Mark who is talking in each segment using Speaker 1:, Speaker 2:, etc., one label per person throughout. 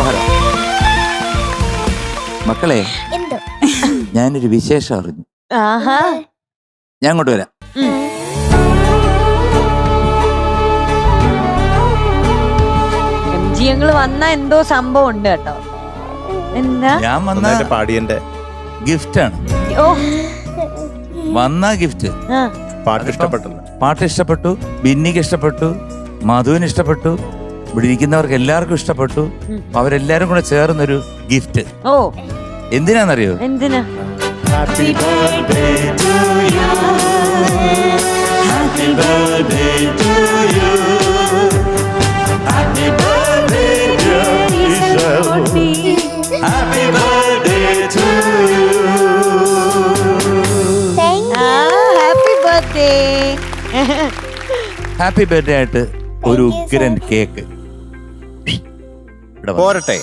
Speaker 1: അതിമനോഹരം മക്കളെ
Speaker 2: എന്തോ?
Speaker 1: ഞാനൊരു വിശേഷം അറിഞ്ഞു.
Speaker 3: ആഹാ.
Speaker 1: ഞാൻ അങ്ങോട്ട് വരാം.
Speaker 3: എം ജി വന്ന എന്തോ സംഭവം ഉണ്ട് കേട്ടോ. എന്താ?
Speaker 1: ഞാൻ വന്ന
Speaker 4: നന്നായിട്ട് പാടിയന്റെ.
Speaker 1: ആണ്
Speaker 3: ഓ.
Speaker 1: വന്ന ഗിഫ്റ്റ്.
Speaker 3: ആ.
Speaker 4: പാട്ട് ഇഷ്ടപ്പെട്ടത്
Speaker 1: പാട്ട് ഇഷ്ടപ്പെട്ടു ബിന്നിക്ക് ഇഷ്ടപ്പെട്ടു മധുവിന് ഇഷ്ടപ്പെട്ടു ഇവിടെ ഇരിക്കുന്നവർക്ക് എല്ലാവർക്കും ഇഷ്ടപ്പെട്ടു. അവരെല്ലാരും കൂടെ ചേർന്നൊരു ഗിഫ്റ്റ്
Speaker 3: ഓ.
Speaker 1: എന്തിനാന്നറിയോ?
Speaker 3: എന്തിനാ? ഹാപ്പി ബർത്ത്ഡേ
Speaker 1: ഹാപ്പി ബർത്ത്ഡേ ആയിട്ട് ഒരു ഉഗ്രൻ കേക്ക് ഇവിടെ വന്നോ.
Speaker 4: പോരട്ടെ.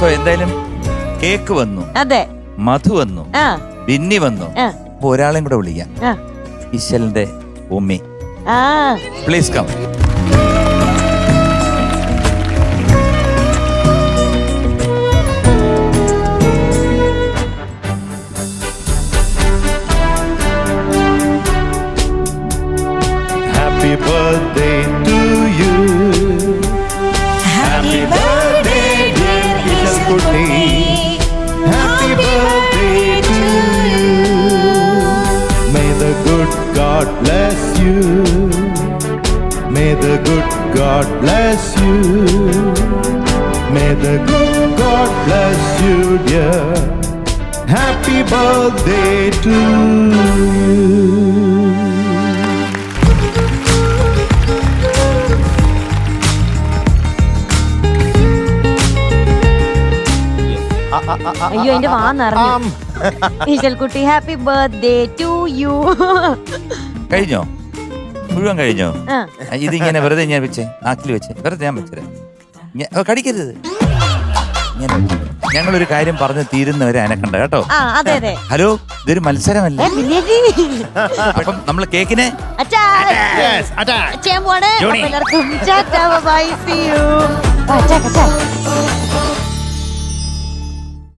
Speaker 1: സോ എന്തായാലും കേക്ക് വന്നു.
Speaker 3: അതെ.
Speaker 1: മധു വന്നു.
Speaker 3: ആ.
Speaker 1: ബിന്നി വന്നു.
Speaker 3: ആ.
Speaker 1: അപ്പൊ ഒരാളെയും കൂടെ വിളിക്കാം.
Speaker 3: ആ.
Speaker 1: ഇശലിന്റെ ഉമ്മി.
Speaker 3: ആ.
Speaker 1: Please come
Speaker 4: Happy birthday to you. Happy birthday, dear Kutti. Happy birthday to you. May the good God bless you. May the good God bless you. May the good God bless you, dear. Happy birthday to you.
Speaker 3: അയ്യോ എന്റെ വാ നിറഞ്ഞു. ഈശൽക്കുട്ടി happy birthday to you
Speaker 1: കഴിഞ്ഞോ? മുഴുവൻ കഴിഞ്ഞോ? ഇതിങ്ങനെ വെറുതെ ഞാൻ വെച്ചേ നാക്കിൽ വെച്ച്. വെറുതെ ഞാൻ വെച്ചത് കടിക്കരുത്. ഞങ്ങൾ ഞങ്ങളൊരു കാര്യം പറഞ്ഞ് തീരുന്നവരെ അനക്കണ്ട കേട്ടോ.
Speaker 3: ആ അതെ അതെ.
Speaker 1: ഹലോ ഇതൊരു മത്സരമല്ല. അപ്പം നമ്മൾ കേക്കിനെ.
Speaker 3: ചെയ്യാൻ എല്ലാവർക്കും